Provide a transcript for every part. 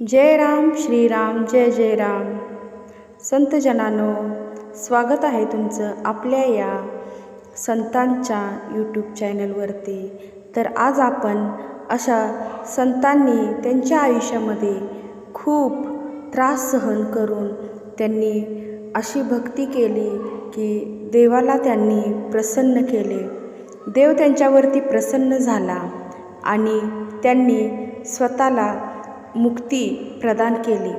जय राम श्रीराम जय जय राम संत जनानो स्वागत आहे तुमचं आपल्या या संतांच्या यूट्यूब चॅनलवरती तर आज आपण अशा संतांनी त्यांच्या आयुष्यामध्ये खूप त्रास सहन करून त्यांनी अशी भक्ती केली की देवाला त्यांनी प्रसन्न केले. देव त्यांच्यावरती प्रसन्न झाला आणि त्यांनी स्वतःला मुक्ती प्रदान केली.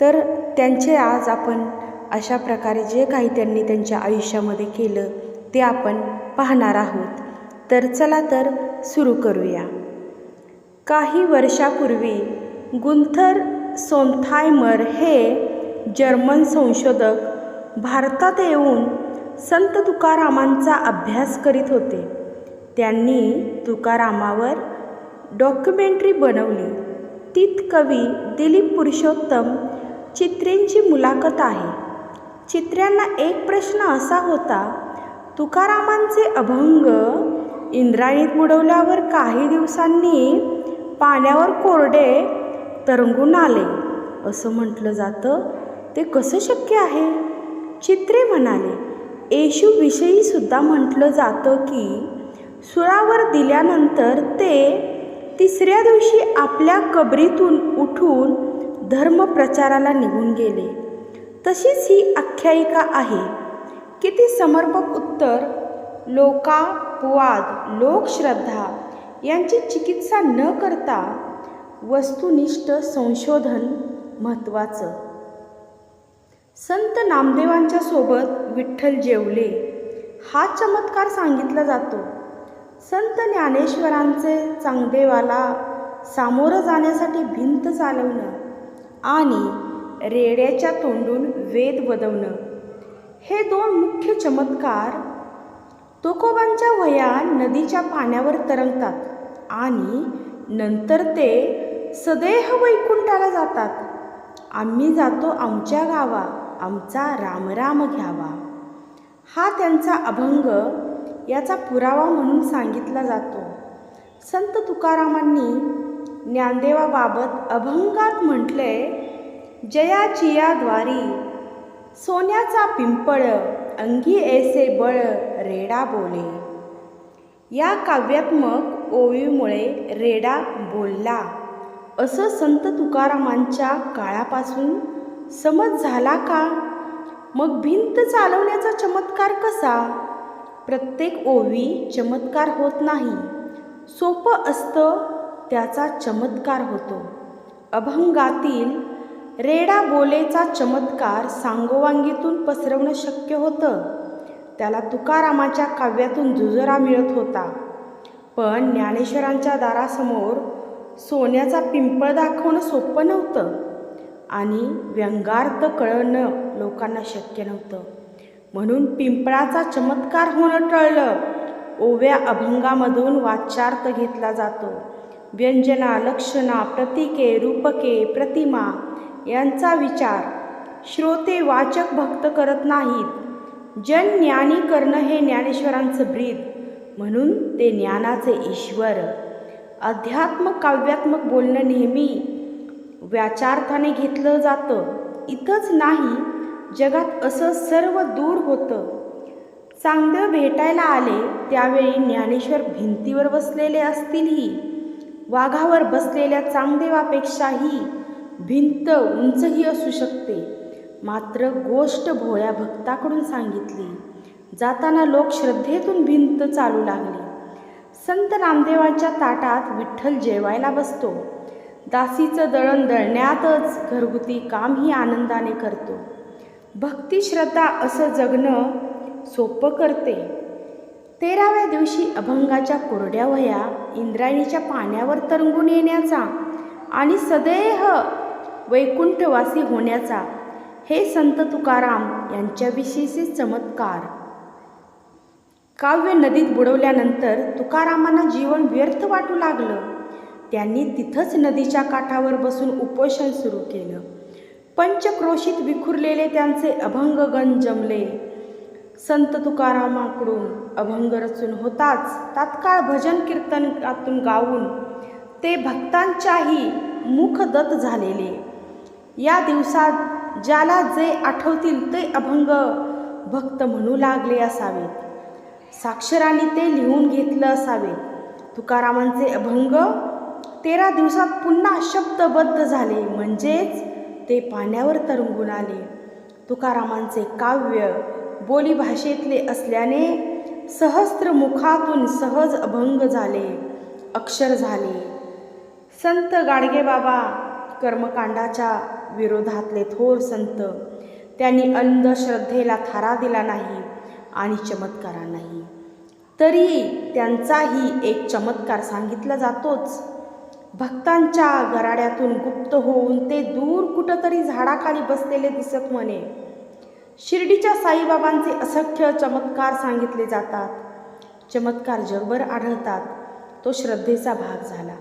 तर त्यांचे आज आपण अशा प्रकारे जे काही त्यांनी त्यांच्या आयुष्यामध्ये केलं ते आपण पाहणार आहोत. तर चला तर सुरू करूया. काही वर्षापूर्वी गुंथर सोनथायमर हे जर्मन संशोधक भारतात येऊन संत तुकारामांचा अभ्यास करीत होते. त्यांनी तुकारामावर डॉक्युमेंटरी बनवली. तीत कवी दिलीप पुरुषोत्तम चित्रेंची मुलाखत आहे. चित्र्यांना एक प्रश्न असा होता तुकारामांचे अभंग इंद्रायणीत बुडवल्यावर काही दिवसांनी पाण्यावर कोरडे तरंगून आले. असं म्हटलं जातं. ते कसं शक्य आहे? चित्रे म्हणाले येशूविषयीसुद्धा म्हटलं जातं की सुरावर दिल्यानंतर ते तिसऱ्या दिवशी आपल्या कबरीतून उठून धर्मप्रचाराला निघून गेले. तशीच ही आख्यायिका आहे किती समर्पक उत्तर लोकापवाद लोकश्रद्धा यांची चिकित्सा न करता वस्तुनिष्ठ संशोधन महत्त्वाचं. संत नामदेवांच्या सोबत विठ्ठल जेवले हा चमत्कार सांगितला जातो. संत ज्ञानेश्वरांचे चांगदेवाला सामोरं जाण्यासाठी भिंत चालवणं आणि रेड्याच्या तोंडून वेद वदवणं. हे दोन मुख्य चमत्कार तुकोबांच्या वया नदीच्या पाण्यावर तरंगतात आणि नंतर ते सदेह वैकुंठाला जातात. आम्ही जातो आमच्या गावा आमचा रामराम घ्यावा. हा त्यांचा अभंग याचा पुरावा म्हणून सांगितला जातो. संत तुकारामांनी ज्ञानदेवाबाबत अभंगात म्हटले जयाचिया द्वारी सोन्याचा पिंपळ अंगी ऐसे बळ रेडा बोले. या काव्यात्मक ओळीमुळे रेडा बोलला. असं संत तुकारामांच्या काळापासून समज झाला का? मग भिंत चालवण्याचा चमत्कार कसा? प्रत्येक ओवी चमत्कार होत नाही. सोपं असतं त्याचा चमत्कार होतो. अभंगातील रेडा बोलेचा चमत्कार सांगोवांगीतून पसरवणं शक्य होतं. त्याला तुकारामाच्या काव्यातून जुजरा मिळत होता. पण ज्ञानेश्वरांच्या दारासमोर सोन्याचा पिंपळ दाखवणं सोपं नव्हतं आणि व्यंगार्थ कळणं लोकांना शक्य नव्हतं. म्हणून पिंपळाचा चमत्कार होणं टळलं. ओव्या अभंगामधून वाच्यार्थ घेतला जातो. व्यंजना लक्षणा प्रतीके रूपके प्रतिमा यांचा विचार. श्रोते वाचक भक्त करत नाहीत. जन ज्ञानी करणं हे ज्ञानेश्वरांचं ब्रीद. म्हणून ते ज्ञानाचे ईश्वर. अध्यात्म काव्यात्मक बोलणं नेहमी व्याचार्थाने घेतलं जातं. इथंच नाही जगात असं सर्व दूर होतं. चांगदेव भेटायला आले त्यावेळी ज्ञानेश्वर भिंतीवर बसलेले असतीलही. वाघावर बसलेल्या चांगदेवापेक्षाही भिंत उंचही असू शकते. मात्र गोष्ट भोळ्या भक्ताकडून सांगितली. जाताना लोक श्रद्धेतून भिंत चालू लागली. संत रामदेवांच्या ताटात विठ्ठल जेवायला बसतो. दासीचं दळण दळण्यातच घरगुती कामही आनंदाने करतो. भक्तिश्रद्धा असं जगणं सोपं करते. तेराव्या दिवशी अभंगाच्या कोरड्या वह्या इंद्रायणीच्या पाण्यावर तरंगून येण्याचा आणि सदैह वैकुंठवासी होण्याचा हे संत तुकाराम यांच्याविषयीचे चमत्कार. काव्य नदीत बुडवल्यानंतर तुकारामांना जीवन व्यर्थ वाटू लागलं. त्यांनी तिथंच नदीच्या काठावर बसून उपोषण सुरू केलं. पंचक्रोशीत विखुरलेले त्यांचे अभंगगण जमले. संत तुकारामाकडून अभंग रचून होताच तात्काळ भजन कीर्तनातून गाऊन ते भक्तांच्याही मुखदत झालेले. या दिवसात ज्याला जे आठवतील ते अभंग भक्त म्हणू लागले असावेत. साक्षरांनी ते लिहून घेतलं असावे तुकारामांचे अभंग तेरा दिवसात पुन्हा शब्दबद्ध झाले. म्हणजेच ते पाण्यावर तरंगून आले. तुकारामांचे काव्य बोलीभाषेतले असल्याने सहस्त्र मुखातून सहज अभंग झाले अक्षर झाले. संत गाडगेबाबा कर्मकांडाच्या विरोधातले थोर संत त्यांनी अंधश्रद्धेला थारा दिला नाही आणि चमत्कारांनाही. तरी त्यांचाही एक चमत्कार सांगितला जातोच. भक्तांच्या गराड्यातून गुप्त होऊन ते दूर कुठंतरी झाडाखाली बसलेले दिसत म्हणे. शिर्डीच्या साईबाबांचे असंख्य चमत्कार सांगितले जातात. चमत्कार जगभर आढळतात. तो श्रद्धेचा भाग झाला.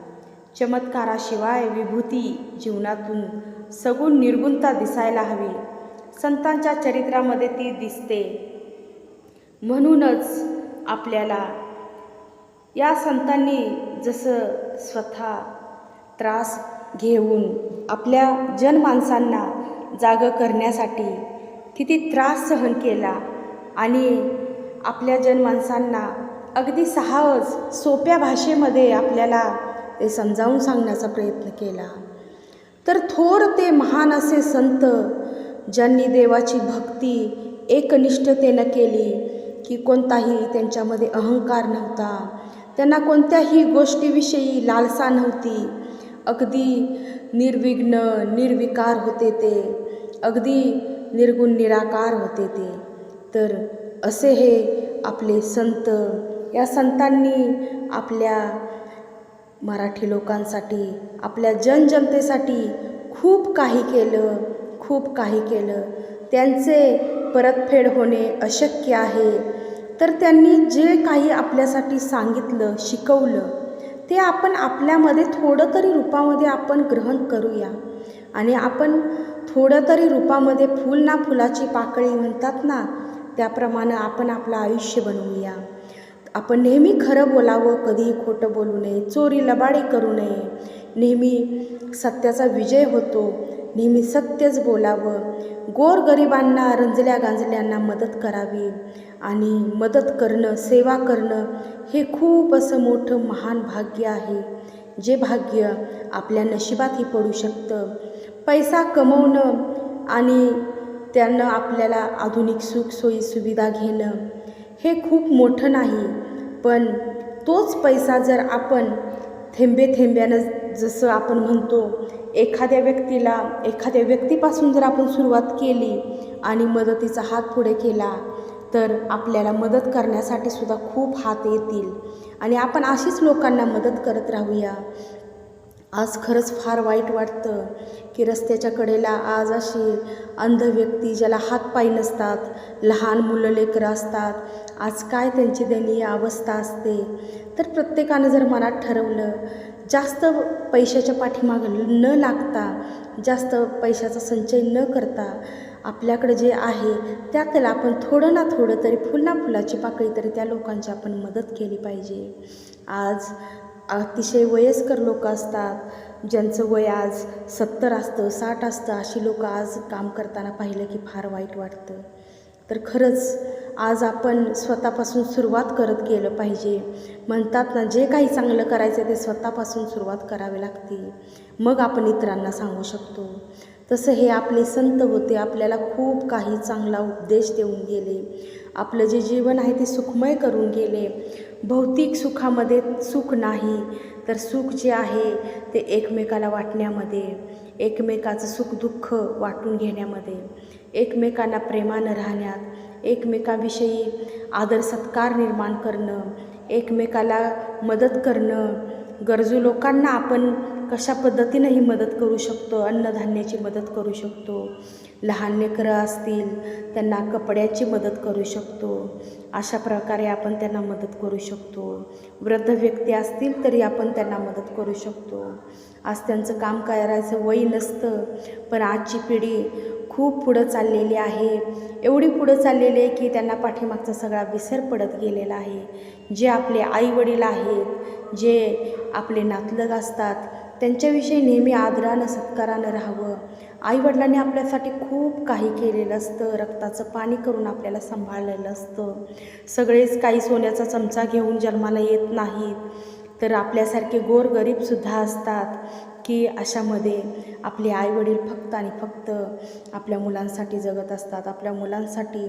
चमत्काराशिवाय विभूती जीवनातून सगुण निर्गुणता दिसायला हवी. संतांच्या चरित्रामध्ये ती दिसते. म्हणूनच आपल्याला या संतांनी जसं स्वतः त्रास घेऊन आपल्या जनमानसांना जागं करण्यासाठी किती त्रास सहन केला आणि आपल्या जनमानसांना अगदी सहज सोप्या भाषेमध्ये आपल्याला ते समजावून सांगण्याचा प्रयत्न केला. तर थोर ते महान असे संत ज्यांनी देवाची भक्ती एकनिष्ठतेनं केली की कोणताही त्यांच्यामध्ये अहंकार नव्हता त्यांना कोणत्याही गोष्टीविषयी लालसा नव्हती अगदी निर्विघ्न निर्विकार होते ते. अगदी निर्गुण निराकार होते ते. तर असे हे आपले संत. या संतांनी आपल्या मराठी लोकांसाठी आपल्या जनजनतेसाठी खूप काही केलं खूप काही केलं. त्यांचे परतफेड होणे अशक्य आहे. तर त्यांनी जे काही आपल्यासाठी सांगितलं शिकवलं ते आपण आपल्यामध्ये थोडं तरी रूपामध्ये आपण ग्रहण करूया. आणि आपण थोडं तरी रूपामध्ये फूल ना फुलाची पाकळी म्हणतात ना त्याप्रमाणे आपण आपलं आयुष्य बनवूया. आपण नेहमी खरं बोलावं कधीही खोटं बोलू नये चोरी लबाडी करू नये. नेहमी सत्याचा विजय होतो नेहमी सत्यच बोलावं. गोरगरिबांना रंजल्या गांजल्यांना मदत करावी. आणि मदत करणं सेवा करणं हे खूप असं मोठं महान भाग्य आहे. जे भाग्य आपल्या नशिबातही पडू शकतं. पैसा कमवणं आणि त्यानं आपल्याला आधुनिक सुख सोयी सुविधा घेणं हे खूप मोठं नाही पण तोच पैसा जर आपण थेंबे थेंब्यानं जसं आपण म्हणतो एखाद्या व्यक्तीला एखाद्या व्यक्तीपासून जर आपण सुरुवात केली आणि मदतीचा हात पुढे केला तर आपल्याला मदत करण्यासाठी सुद्धा खूप हात येतील. आणि आपण अशीच लोकांना मदत करत राहूया. आज खरंच फार वाईट वाटतं की रस्त्याच्या कडेला आज अशी अंध व्यक्ती ज्याला हातपाय नसतात लहान मुलं लेकरं असतात आज काय त्यांची दयनीय अवस्था असते? तर प्रत्येकानं जर मनात ठरवलं जास्त पैशाच्या पाठीमागं न लागता जास्त पैशाचा संचय न करता आपल्याकडे जे आहे त्यातलं आपण थोडं ना थोडं तरी फुल ना फुलाची पाकळी तरी त्या लोकांची आपण मदत केली पाहिजे. आज अतिशय वयस्कर लोक असतात ज्यांचं वय आज सत्तर असतं साठ असतं अशी लोक आज काम करताना पाहिलं की फार वाईट वाटतं. तर खरंच आज आपण स्वतःपासून सुरुवात करत गेलं पाहिजे. म्हणतात ना जे काही चांगलं करायचं ते स्वतःपासून सुरुवात करावी लागते. मग आपण इतरांना सांगू शकतो. तसं हे आपले संत होते आपल्याला खूप काही चांगला उपदेश देऊन गेले. आपलं जे जीवन आहे ते सुखमय करून गेले. भौतिक सुखामध्ये सुख नाही तर सुख जे आहे ते एकमेकाला वाटण्यामध्ये एकमेकाचं सुखदुःख वाटून घेण्यामध्ये एकमेकांना प्रेमानं राहण्यात एकमेकाविषयी आदर सत्कार निर्माण करणं एकमेकाला मदत करणं गरजू लोकांना आपण कशा पद्धतीनं ही मदत करू शकतो? अन्नधान्याची मदत करू शकतो. लहान लेकरं असतील त्यांना कपड्याची मदत करू शकतो. अशा प्रकारे आपण त्यांना मदत करू शकतो. वृद्ध व्यक्ती असतील तरी आपण त्यांना मदत करू शकतो. आज त्यांचं काम करायचं वय नसतं पण आजची पिढी खूप पुढं चाललेली आहे. एवढी पुढं चाललेली आहे की त्यांना पाठीमागचा सगळा विसर पडत गेलेला आहे. जे आपले आईवडील आहेत जे आपले नातलग असतात त्यांच्याविषयी नेहमी आदरानं सत्कारानं राहावं. आईवडिलांनी आपल्यासाठी खूप काही केलेलं असतं. रक्ताचं पाणी करून आपल्याला सांभाळलेलं असतं. सगळेच काही सोन्याचा चमचा घेऊन जन्माला येत नाहीत. तर आपल्यासारखे गोरगरीबसुद्धा असतात की अशामध्ये आपले आईवडील फक्त आणि फक्त आपल्या मुलांसाठी जगत असतात. आपल्या मुलांसाठी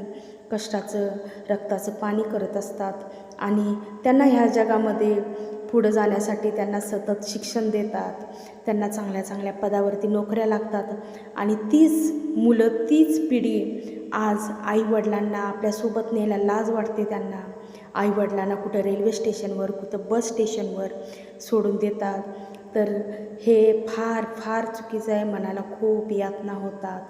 कष्टाचं रक्ताचं पाणी करत असतात. आणि त्यांना ह्या जगामध्ये पुढं जाण्यासाठी त्यांना सतत शिक्षण देतात त्यांना चांगल्या चांगल्या पदावरती नोकऱ्या लागतात. आणि तीच मुलं तीच पिढी आज आईवडिलांना आपल्यासोबत न्यायला लाज वाटते त्यांना. आईवडिलांना कुठं रेल्वे स्टेशनवर कुठं बस स्टेशनवर सोडून देतात. तर हे फार फार चुकीचं आहे मनाला खूप यातना होतात.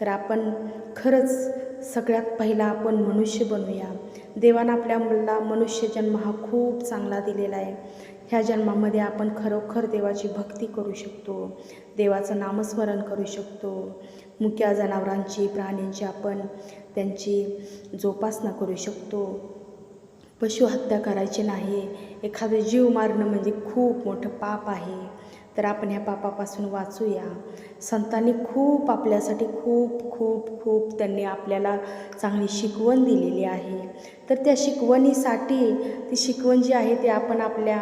तर आपण खरंच सगळ्यात पहिला आपण मनुष्य बनूया. देवानं आपल्या मुलाला मनुष्य जन्म हा खूप चांगला दिलेला आहे. ह्या जन्मामध्ये आपण खरोखर देवाची भक्ती करू शकतो. देवाचं नामस्मरण करू शकतो. मुक्या जनावरांची प्राण्यांची आपण त्यांची जोपासना करू शकतो. पशुहत्या करायची नाही. एखादं जीव मारणं म्हणजे खूप मोठं पाप आहे. तर आपण ह्या पापापासून वाचूया. संतांनी खूप आपल्यासाठी खूप खूप खूप त्यांनी आपल्याला चांगली शिकवण दिलेली आहे. तर त्या शिकवणीसाठी ती शिकवण जी आहे ती आपण आपल्या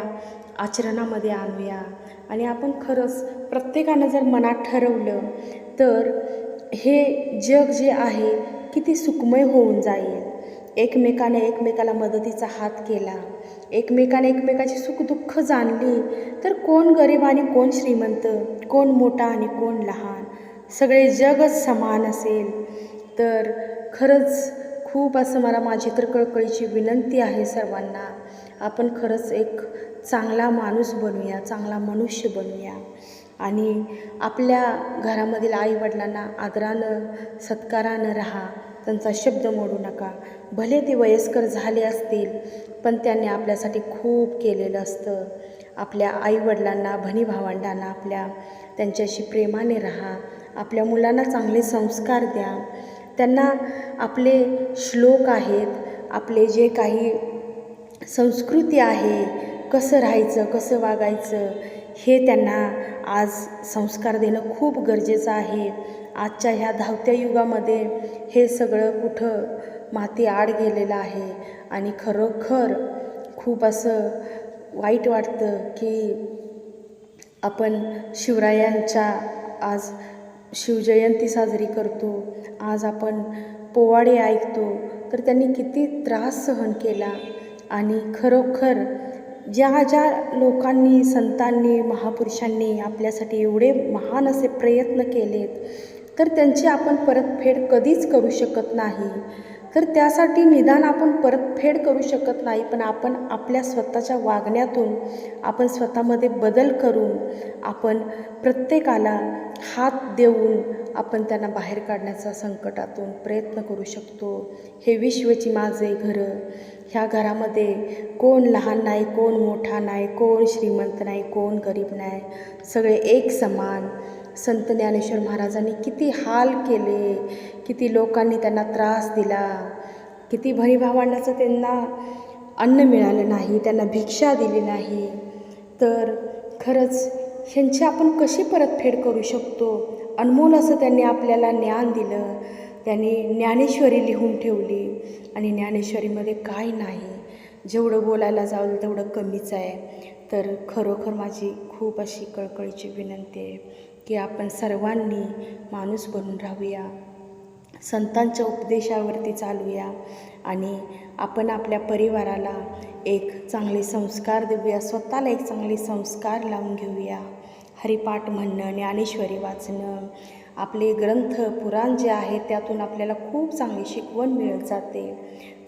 आचरणामध्ये आणूया. आणि आपण खरंच प्रत्येकानं जर मनात ठरवलं तर हे जग जे आहे किती सुखमय होऊन जाईल. एकमेकाने एकमेकाला मदतीचा हात केला. एकमेकाने एकमेकाची सुखदुःख जाणली. तर कोण गरीब आणि कोण श्रीमंत? कोण मोठा आणि कोण लहान? सगळे जगच समान असेल. तर खरंच खूप असं मला माझी तर कळकळीची विनंती आहे सर्वांना. आपण खरंच एक चांगला माणूस बनूया चांगला मनुष्य बनूया. आणि आपल्या घरामधील आईवडिलांना आदरानं सत्कारानं राहा. त्यांचा शब्द मोडू नका. भले ते वयस्कर झाले असतील पण त्यांनी आपल्यासाठी खूप केलेलं असतं. आपल्या आईवडिलांना बहिणी भावंडांना आपल्या त्यांच्याशी प्रेमाने राहा. आपल्या मुलांना चांगले संस्कार द्या. त्यांना आपले श्लोक आहेत आपले जे काही संस्कृती आहे कसं राहायचं कसं वागायचं हे त्यांना आज संस्कार देणं खूप गरजेचं आहे. आजच्या ह्या धावत्या युगामध्ये हे सगळं कुठं माती आड गेलेलं आहे आणि खरोखर खूप असं वाईट वाटतं की आपण शिवरायांच्या आज शिवजयंती साजरी करतो आज आपण पोवाडे ऐकतो तर त्यांनी किती त्रास सहन केला आणि खरोखर ज्या ज्या लोकांनी संतांनी महापुरुषांनी आपल्यासाठी एवढे महान असे प्रयत्न केलेत तर त्यांची आपण परतफेड कधीच करू शकत नाही. तर त्यासाठी निदान आपण परतफेड करू शकत नाही पण आपण आपल्या स्वतःच्या वागण्यातून आपण स्वतःमध्ये बदल करून आपण प्रत्येकाला हात देऊन आपण त्यांना बाहेर काढण्याचा संकटातून प्रयत्न करू शकतो. हे विश्वची माझे घरं ह्या घरामध्ये कोण लहान नाही कोण मोठा नाही कोण श्रीमंत नाही कोण गरीब नाही. सगळे एक समान. संत ज्ञानेश्वर महाराजांनी किती हाल केले किती लोकांनी त्यांना त्रास दिला किती भावांडाचं त्यांना अन्न मिळालं नाही त्यांना भिक्षा दिली नाही. तर खरंच ह्यांची आपण कशी परतफेड करू शकतो? अनमोल असं त्यांनी आपल्याला ज्ञान दिलं. त्यांनी ज्ञानेश्वरी लिहून ठेवली. आणि ज्ञानेश्वरीमध्ये काय नाही. जेवढं बोलायला जावं तेवढं कमीच आहे. तर खरोखर माझी खूप अशी कळकळीची विनंती आहे की आपण सर्वांनी माणूस बनून राहूया. संतांच्या उपदेशावरती चालूया. आणि आपण आपल्या परिवाराला एक चांगले संस्कार देऊया. स्वतःला एक चांगले संस्कार लावून घेऊया. हरिपाठ म्हणणं ज्ञानेश्वरी वाचणं आपले ग्रंथ पुराण जे आहे त्यातून आपल्याला खूप चांगली शिकवण मिळत जाते.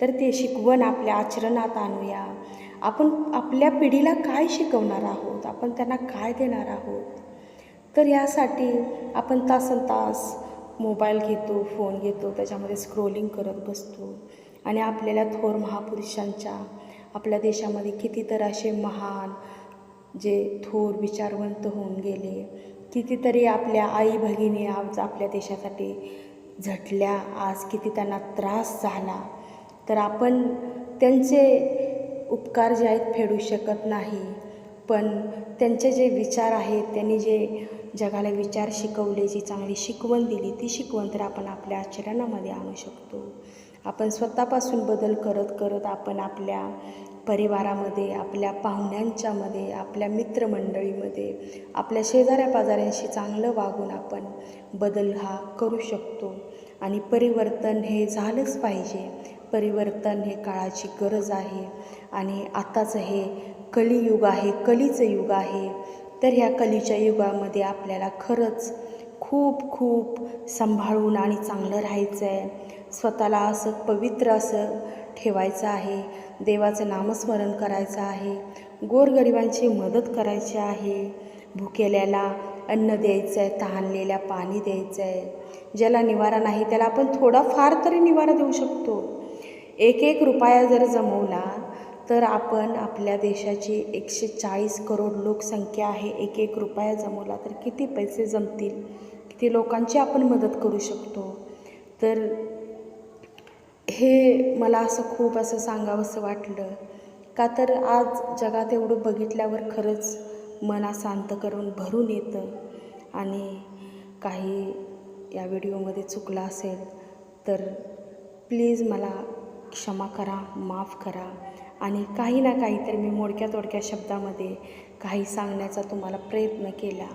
तर ते शिकवण आपल्या आचरणात आणूया. आपण आपल्या पिढीला काय शिकवणार आहोत? आपण त्यांना काय देणार आहोत? तर यासाठी आपण तासन तास मोबाईल घेतो फोन घेतो त्याच्यामध्ये स्क्रोलिंग करत बसतो. आणि आपल्याला थोर महापुरुषांच्या आपल्या देशामध्ये कितीतर असे महान जे थोर विचारवंत होऊन गेले. कितीतरी आपल्या आई भगिनी आज आपल्या देशासाठी झटल्या आज किती त्यांना त्रास झाला तर आपण त्यांचे उपकार जे आहेत फेडू शकत नाही. पण त्यांचे जे विचार आहेत त्यांनी जे जगाला विचार शिकवले जी चांगली शिकवण दिली ती शिकवण तर आपण आपल्या आचरणामध्ये आणू शकतो. आपण स्वतःपासून बदल करत करत आपण आपल्या परिवारामध्ये आपल्या पाहुण्यांच्यामध्ये आपल्या मित्रमंडळीमध्ये आपल्या शेजाऱ्या पाजाऱ्यांशी चांगलं वागून आपण बदल हा करू शकतो. आणि परिवर्तन हे झालंच पाहिजे. परिवर्तन हे काळाची गरज आहे. आणि आताचं हे कलियुग आहे कलीचं युग आहे. तर ह्या कलीच्या युगामध्ये आपल्याला खरंच खूप खूप सांभाळून आणि चांगलं राहायचं आहे स्वतःला असं पवित्र असं ठेवायचं आहे. देवाचं नामस्मरण करायचं आहे. गोरगरिबांची मदत करायची आहे. भुकेल्याला अन्न द्यायचं आहे तहानलेल्या पाणी द्यायचं आहे ज्याला निवारा नाही त्याला आपण थोडाफार तरी निवारा देऊ शकतो. एक एक रुपया जर जमवला तर आपण आपल्या देशाची एकशे चाळीस करोड लोकसंख्या आहे. एक एक रुपया जमवला तर किती पैसे जमतील? किती लोकांची आपण मदत करू शकतो? तर हे मला असं खूप असं सांगावंसं वाटलं. का तर आज जगात एवढं बघितल्यावर खरंच मना शांत करून भरून येतं. आणि काही या व्हिडिओमध्ये चुकलं असेल तर प्लीज मला क्षमा करा माफ करा. आणि काही ना काही तर मी मोडक्या तोडक्या शब्दामध्ये काही सांगण्याचा तुम्हाला प्रयत्न केला.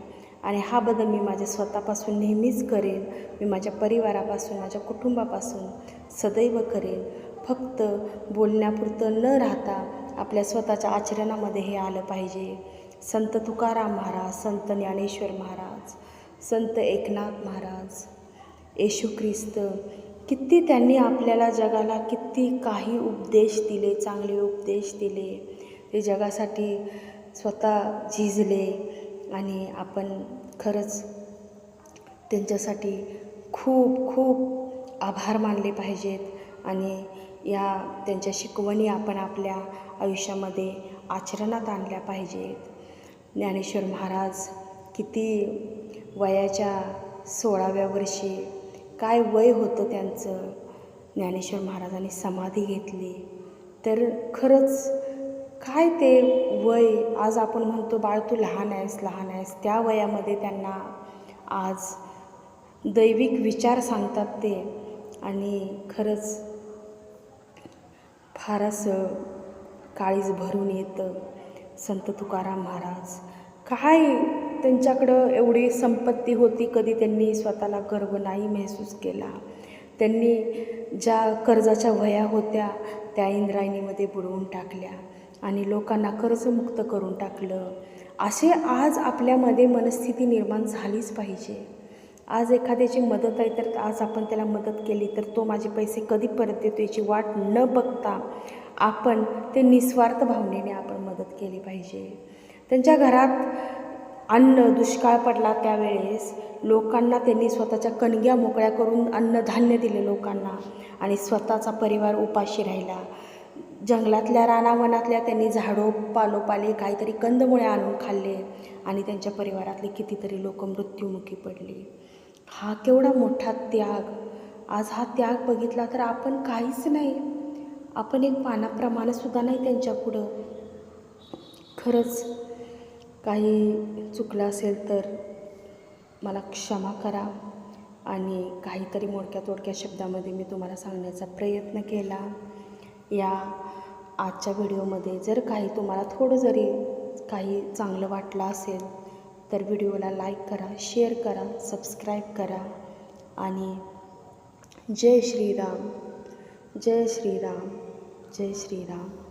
आणि हा बदल मी माझ्या स्वतःपासून नेहमीच करेन. मी माझ्या परिवारापासून माझ्या कुटुंबापासून सदैव करेन. फक्त बोलण्यापुरतं न राहता आपल्या स्वतःच्या आचरणामध्ये हे आलं पाहिजे. संत तुकाराम महाराज संत ज्ञानेश्वर महाराज संत एकनाथ महाराज येशू ख्रिस्त किती त्यांनी आपल्याला जगाला किती काही उपदेश दिले चांगले उपदेश दिले. ते जगासाठी स्वतः झिजले. आणि आपण खरंच त्यांच्यासाठी खूप खूप आभार मानले पाहिजेत. आणि या त्यांच्या शिकवणी आपण आपल्या आयुष्यामध्ये आचरणात आणल्या पाहिजेत. ज्ञानेश्वर महाराज किती वयाच्या सोळाव्या वर्षी काय वय होतं त्यांचं? ज्ञानेश्वर महाराजांनी समाधी घेतली. तर खरंच काय ते वय? आज आपण म्हणतो बाळ तू लहान आहेस लहान आहेस. त्या वयामध्ये त्यांना आज दैविक विचार सांगतात ते. आणि खरंच फार असं काळीज भरून येतं संत तुकाराम महाराज. काय त्यांच्याकडं एवढी संपत्ती होती कधी त्यांनी स्वतःला गर्व नाही महसूस केला. त्यांनी ज्या कर्जाच्या वया होत्या त्या इंद्रायणीमध्ये बुडवून टाकल्या. आणि लोकांना कर्जमुक्त करून टाकलं. असे आज आपल्यामध्ये मनस्थिती निर्माण झालीच पाहिजे. आज एखाद्याची मदत आहे तर आज आपण त्याला मदत केली तर तो माझे पैसे कधी परत देतो याची वाट न बघता आपण ते निस्वार्थ भावनेने आपण मदत केली पाहिजे. त्यांच्या घरात अन्न दुष्काळ पडला त्यावेळेस लोकांना त्यांनी स्वतःच्या कणग्या मोकळ्या करून अन्नधान्य दिले लोकांना आणि स्वतःचा परिवार उपाशी राहिला. जंगलातल्या रानावनातल्या त्यांनी झाडो पालोपाले काहीतरी कंदमुळे आणून खाल्ले आणि त्यांच्या परिवारातले कितीतरी लोक मृत्युमुखी पडले. हा केवढा मोठा त्याग. आज हा त्याग बघितला तर आपण काहीच नाही. आपण एक पानाप्रमाणेसुद्धा नाही नाही त्यांच्यापुढं खरंच काही चुकलं असेल तर मला क्षमा करा आणि काहीतरी मोडक्या तोडक्या शब्दामध्ये मी तुम्हाला सांगण्याचा प्रयत्न केला. या आजच्या व्हिडिओमध्ये जर काही तुम्हाला थोडं जरी काही चांगलं वाटलं असेल तर व्हिडिओला लाईक करा शेअर करा सबस्क्राईब करा. आणि जय श्रीराम जय श्रीराम जय श्रीराम.